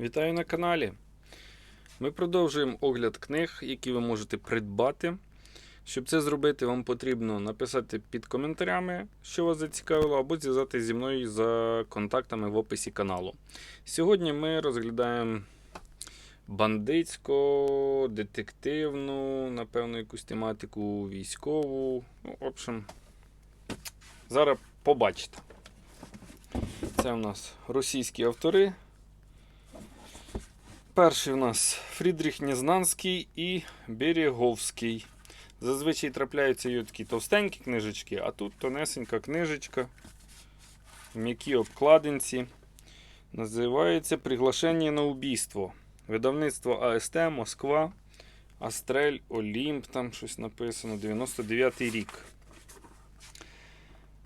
Вітаю на каналі. Ми продовжуємо огляд книг, які ви можете придбати. Щоб це зробити, вам потрібно написати під коментарями, що вас зацікавило, або зв'язатися зі мною за контактами в описі каналу. Сьогодні ми розглядаємо бандитську, детективну, напевно, якусь тематику військову. Ну, в общем, зараз побачите. Це у нас російські автори. Перший у нас Фрідріх Незнанський і Береговський. Зазвичай трапляються її такі товстенькі книжечки, а тут тонесенька книжечка. в М'якій обкладинці. Називається Приглашення на убійство. Видавництво АСТ, Москва, Астрель, Олімп, там щось написано, 99 рік.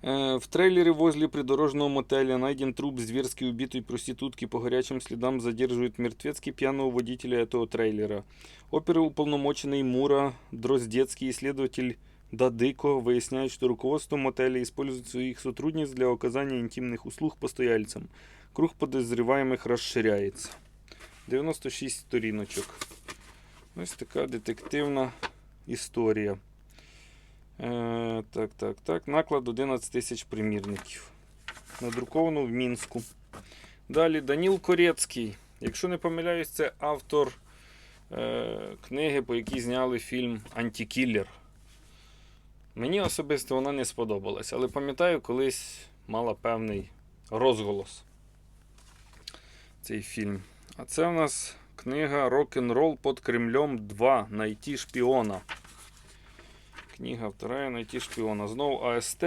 Э, В трейлере возле придорожного мотеля найден труп зверски убитой проститутки. По горячим следам задерживают мертвецки пьяного водителя этого трейлера. Оперуполномоченный Мура Дроздецкий и следователь Дадыко выясняют, что руководство мотеля использует своих сотрудниц для оказания интимных услуг постояльцам. Круг подозреваемых расширяется. 96 сторіночок. Ось така детективна історія. Е, так, так, так. Наклад 11 тисяч примірників. Надруковано в Мінську. Далі Даніл Корецький. Якщо не помиляюсь, це автор е, книги, по якій зняли фільм Антикіллер. Мені особисто вона не сподобалась, але пам'ятаю, колись мала певний розголос цей фільм. А це у нас книга Рок-н-рол під Кремлем 2. Найти шпіона. Книга вторая Найти шпіона. Знову АСТ.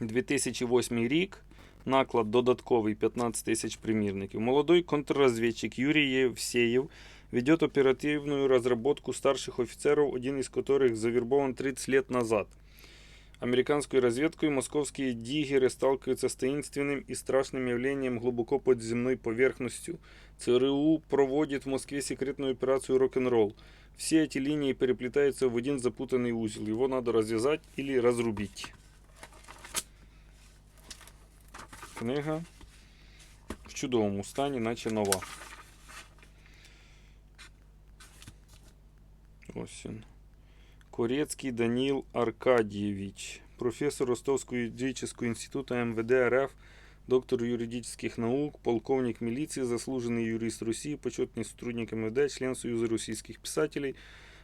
2008 рік. Наклад додатковий 15 тисяч примірників. Молодой контрразведчик Юрий Евсеев ведет оперативную разработку старших офицеров, один из которых завербован 30 лет назад. Американской разведкой московские диггеры сталкиваются с таинственным и страшным явлением глубоко под земной поверхностью. ЦРУ проводит в Москве секретную операцию «Рок-н-ролл». Все эти линии переплетаются в один запутанный узел. Его надо развязать или разрубить. Книга в чудовому стані, наче нова. Ось він. Данил Аркадьевич, профессор Ростовского юридического института МВД РФ, доктор юридических наук, полковник милиции, заслуженный юрист России, почетный сотрудник МВД, член Союза российских писателей,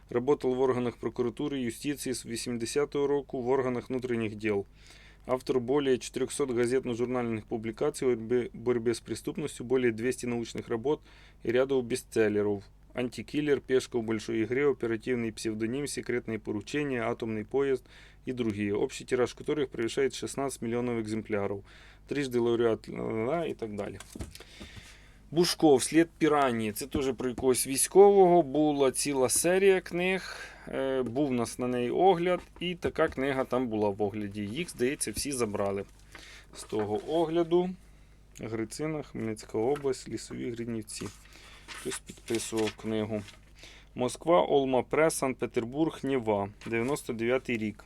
работал в органах прокуратуры и юстиции с 80-го року, в органах внутренних дел. Автор более 400 газетно-журнальных публикаций о борьбе- борьбе с преступностью, более 200 научных работ и ряду бестселлеров. Антикиллер, Пешка в большой игре, оперативный псевдоним, секретные поручения, атомный поезд и другие, общий тираж которых превышает 16 миллионов экземпляров. Трижды лауреат ла-ла-ла и так далі. Бушков, слід піранії. Це теж про якогось військового. Була ціла серія книг. е, Був у нас на неї огляд, і така книга там була в огляді. Їх, здається, всі забрали з того огляду. Грицина, Хмельницька область, Лісові Гринівці. Хтось підписував книгу. Москва, Олма Пресс, Санкт-Петербург, Нева. 99 рік.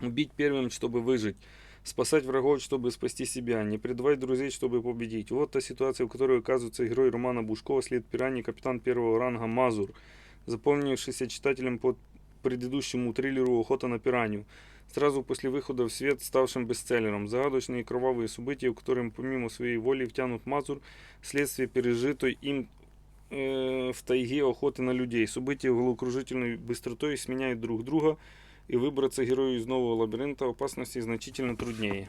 Убить первым, чтобы выжить. Спасать врагов, чтобы спасти себя. Не предавать друзей, чтобы победить. Вот та ситуация, в которой оказывается герой романа Бушкова «След пираньи» капитан первого ранга Мазур, запомнившийся читателям под предыдущему триллеру «Охота на пиранью». Сразу после выхода в свет ставшим бестселлером. Загадочные и кровавые события, в которым помимо своей воли втянут Мазур, следствие пережитой им э, в тайге охоты на людей. События головокружительной быстротой сменяют друг друга, и выбраться герою из нового лабиринта опасности значительно труднее.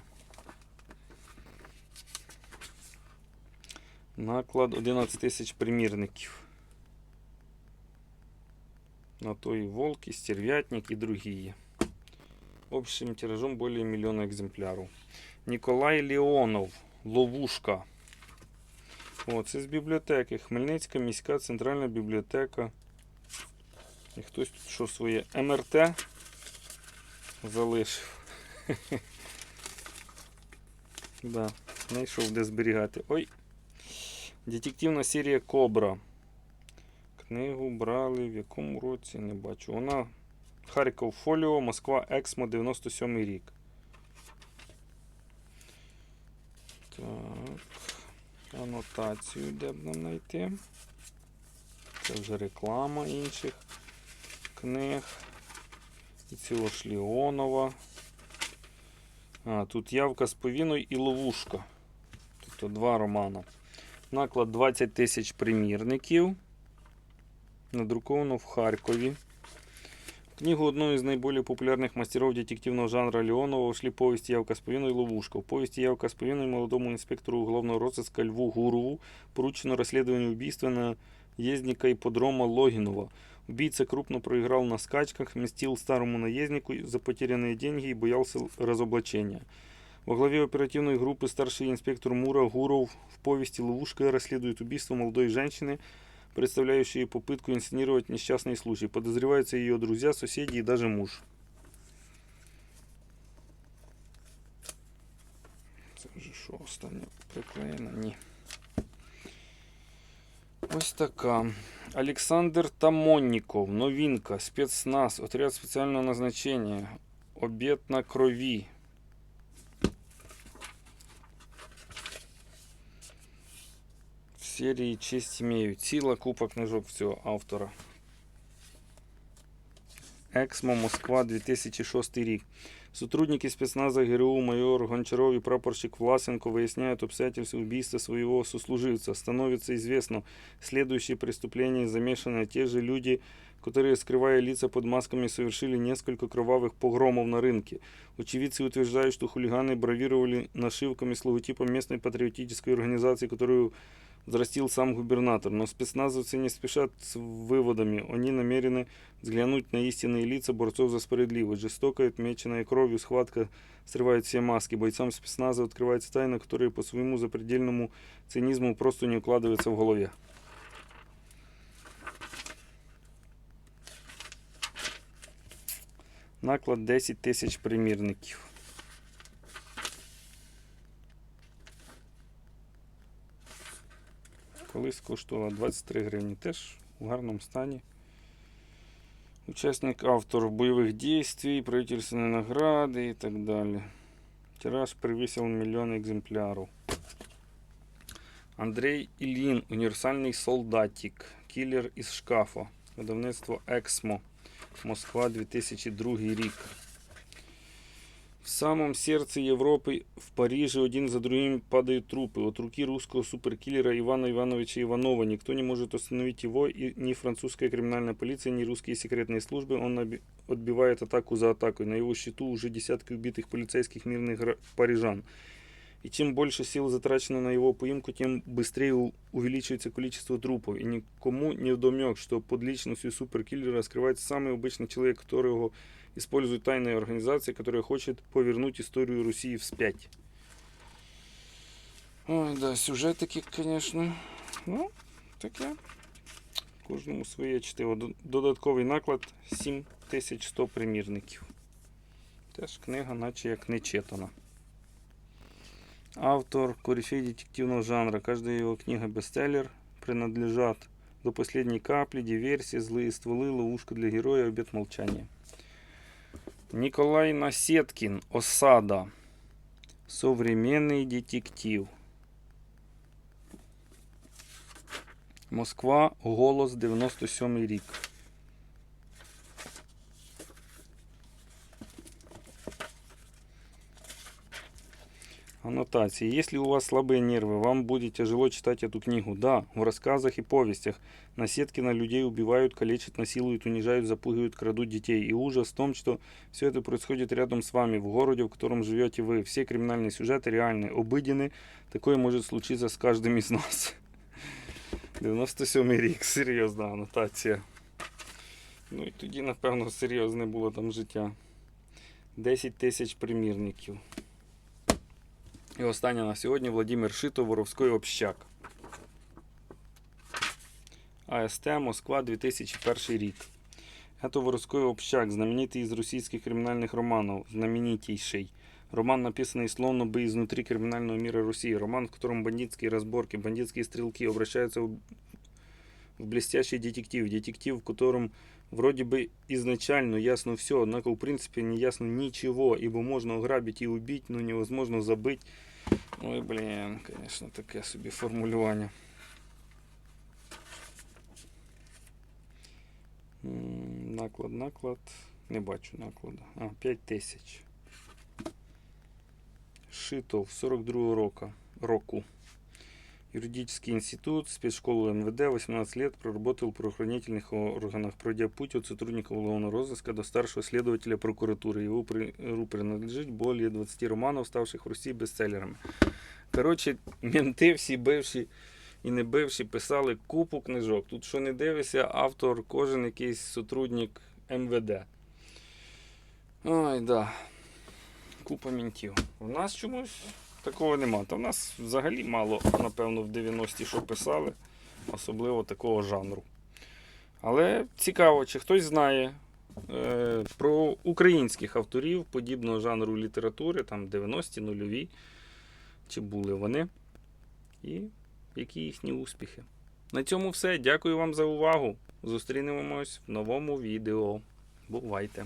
Наклад 11 тисяч примірників. На то и волк, и стервятник, и другие. Общим тиражом более миллиона экземпляров. Николай Леонов. Ловушка. О, це з бібліотеки. Хмельницька міська центральна бібліотека. І хтось тут що своє МРТ залишив. да, знайшов де зберігати. Ой. Детективна серія Кобра. Книгу брали в якому році не бачу. Вона Харків Фоліо, Москва, Ексмо, 97 рік. Так. анотацію, де б нам знайти. Це вже реклама інших книг. Цього ж А, тут явка з повіною і ловушка. Тобто два романа. Наклад 20 тисяч примірників. Надруковано в Харкові. Книгу одного из наиболее популярных мастеров детективного жанра Леонова вошли повести «Явка с повинной» и «Ловушка». В повести «Явка с повинной» молодому инспектору уголовного розыска Льву Гурову поручено расследование убийства наездника ипподрома Логинова. Убийца крупно проиграл на скачках, мстил старому наезднику за потерянные деньги и боялся разоблачения. Во главе оперативной группы старший инспектор Мура Гуров в повести «Ловушка» расследует убийство молодой женщины, представляющие попытку инсценировать несчастный случай. Подозреваются ее друзья, соседи и даже муж. Це вже що останнє приклеєно? Ні. Ось така. Олександр Тамонніков. Новинка. Спецназ. Отряд спеціального назначення. Обід на крові. В серії честь імею. Ціла купа книжок в цього автора. Эксмо Москва 2006 рік. Сотрудники спецназа ГРУ майор Гончаров и прапорщик Власенко выясняют обстоятельства убийства своего сослуживца. Становится известно, следующие преступления замешаны те же люди, которые, скрывая лица под масками, совершили несколько кровавых погромов на рынке. Очевидцы утверждают, что хулиганы бравировали нашивками с логотипом местной патриотической организации, которую взрастил сам губернатор. Но спецназовцы не спешат с выводами. Они намерены взглянуть на истинные лица борцов за справедливость. Жестокая, отмеченная кровью схватка срывает все маски. Бойцам спецназа открывается тайна, которая по своему запредельному цинизму просто не укладывается в голове. Наклад 10 тисяч примірників. Колись коштувала 23 гривні. Теж у гарному стані. Учасник автор бойових дій, правительственные награды и так далее. Тираж превысил миллион экземпляров. Андрей Ілін, універсальний солдатик, кілер із шкафа. Видавництво Ексмо. Москва 2002 рік. Самом сердце Европы, в Париже, один за другим падают трупы. От руки русского суперкиллера Ивана Ивановича Иванова. Никто не может остановить его, и ни французская криминальная полиция, ни русские секретные службы. Он отбивает атаку за атакой. На его счету уже десятки убитых полицейских мирных парижан. И чем больше сил затрачено на его поимку, тем быстрее у- увеличивается количество трупов. И никому не вдомек, что под личностью суперкиллера скрывается самый обычный человек, которого использует тайная организация, которая хочет повернуть историю Руси вспять. Ой, да, сюжетики, конечно. Ну, таке. Кожному своє чтиво. Д- Додатковий наклад 7100 примірників. Теж книга, наче як не читана. Автор корифей детективного жанра. Каждая его книга бестселлер принадлежат до последней капли, диверсии, злые стволы, ловушка для героя, обет молчания. Николай Насеткин. Осада. Современный детектив. Москва. Голос 97 рік. Аннотации. Если у вас слабые нервы, вам будет тяжело читать эту книгу. Да, в рассказах и повестях Насеткина людей убивают, калечат, насилуют, унижают, запугивают, крадут детей. И ужас в том, что все это происходит рядом с вами, в городе, в котором живете вы. Все криминальные сюжеты реальны, обыденны. Такое может случиться с каждым из нас. 97 рік, серйозна анотація. Ну і тоді, напевно, серйозне було там життя. 10 тисяч примірників. І останнє на сьогодні Владимир Шито, Воровський общак. АСТ Москва 2001 рік. Это Воровской общак, знаменитый из российских криминальных романов, знаменитейший. Роман, написанный словно бы изнутри криминального мира Руси. Роман, в котором бандитские разборки, бандитские стрелки обращаются в, в блестящий детектив. Детектив, в котором вроде бы изначально ясно все, однако в принципе не ясно ничего, ибо можно ограбить и убить, но невозможно забыть Ой, блін, звісно, таке собі формулювання. М, Наклад, наклад. Не бачу накладу. А, 5 тисяч. Шитов 42 року. року. Юридический институт, спецшколу МВД, 18 лет, проработал в правоохранительных органах, пройдя путь от сотрудника уголовного розыска до старшего следователя прокуратуры. Его при- принадлежит более 20 романов, ставших в Росії бестселлерами. Коротше, менти всі бивші і не бивші писали купу книжок. Тут що не дивишся, автор, кожен якийсь сотрудник МВД. Ой, да. Купа мінтів. У нас чомусь такого нема. Та в нас взагалі мало, напевно, в 90-ті що писали, особливо такого жанру. Але цікаво, чи хтось знає е, про українських авторів подібного жанру літератури, там 90-ті, нульові, чи були вони, і які їхні успіхи. На цьому все. Дякую вам за увагу. Зустрінемось в новому відео. Бувайте!